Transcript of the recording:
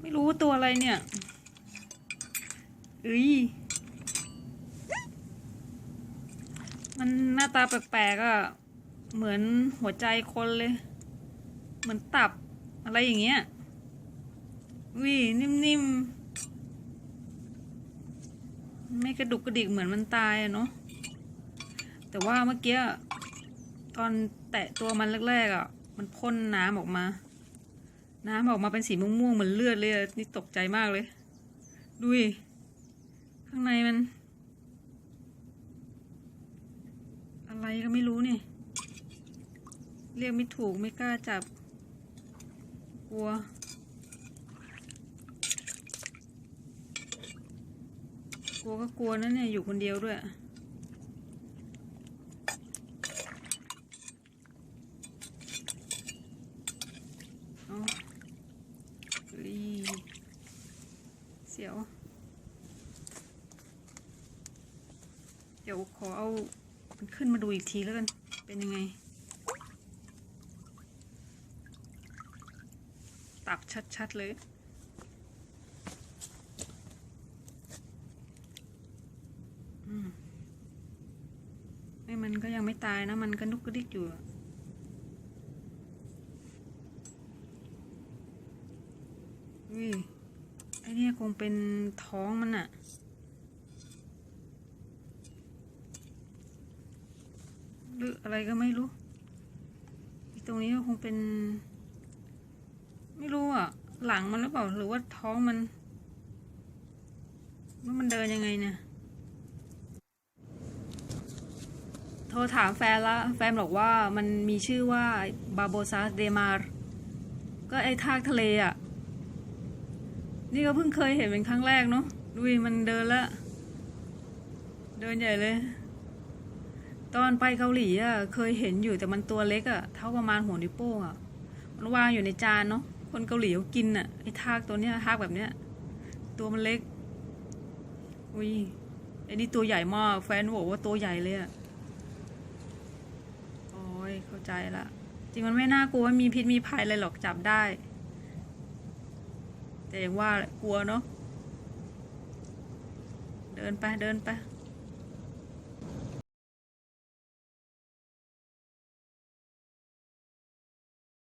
ไม่รู้ตัวอะไรเนี่ยเอ้ยมันหน้าตาแปลกๆอะ่ะ เหมือนหัวใจคนเลย เหมือนตับอะไรอย่างเงี้ยวินิ่มๆ ไม่กระดุกกระดิกเหมือนมันตายอะเนาะ แต่ว่าเมื่อกี้ตอนแตะตัวมันแรกๆอะ่ะ มันพ่นน้ำออกมา น้ำออกมาเป็นสีม่วงๆเหมือนเลือดเลยนี่ตกใจมากเลย ดูดิข้างในมัน อะไรก็ไม่รู้นี่เรียกไม่ถูกไม่กล้าจับ กลัว กลัวก็กลัวนะเนี่ยอยู่คนเดียวด้วย เอาเฮ้ย เสียว เดี๋ยวขอเอามันขึ้นมาดูอีกทีแล้วกัน เป็นยังไง ตับชัด ๆ เลยอืมไอ้มันก็ยังไม่ตายนะ มันก็นุกกระดิกอยู่อะอุ้ย เนี่ยคงเป็นท้องมันอะหรืออะไรก็ไม่รู้ตรงนี้ก็คงเป็น ไม่รู้อะ หลังมันหรือเปล่าหรือว่าท้องมันว่ามันเดินยังไงเนี่ย โทรถามแฟนละแฟนบอกว่ามันมีชื่อว่าบาโบซาเดมาร์ก็ไอ้ทากทะเลอะ นี่ก็เพิ่งเคยเห็นเป็นครั้งแรกเนาะดูดิมันเดินละ เดินใหญ่เลย ตอนไปเกาหลีอะเคยเห็นอยู่แต่มันตัวเล็กอะเท่าประมาณหัวนิ้วโป้งอะ มันวางอยู่ในจานเนาะคนเกาหลีเขากินอะไอ้ทากตัวเนี้ยทากแบบเนี้ย ตัวมันเล็กอุ้ยไอ้นี่ตัวใหญ่มากแฟนบอกว่าตัวใหญ่เลยอะโอ้ยเข้าใจละจริงมันไม่น่ากลัวม่มีพิษมีภัยอะไรหรอกจับได้ แต่อย่างว่าแหละกลัวเนาะเดินไปเดินไป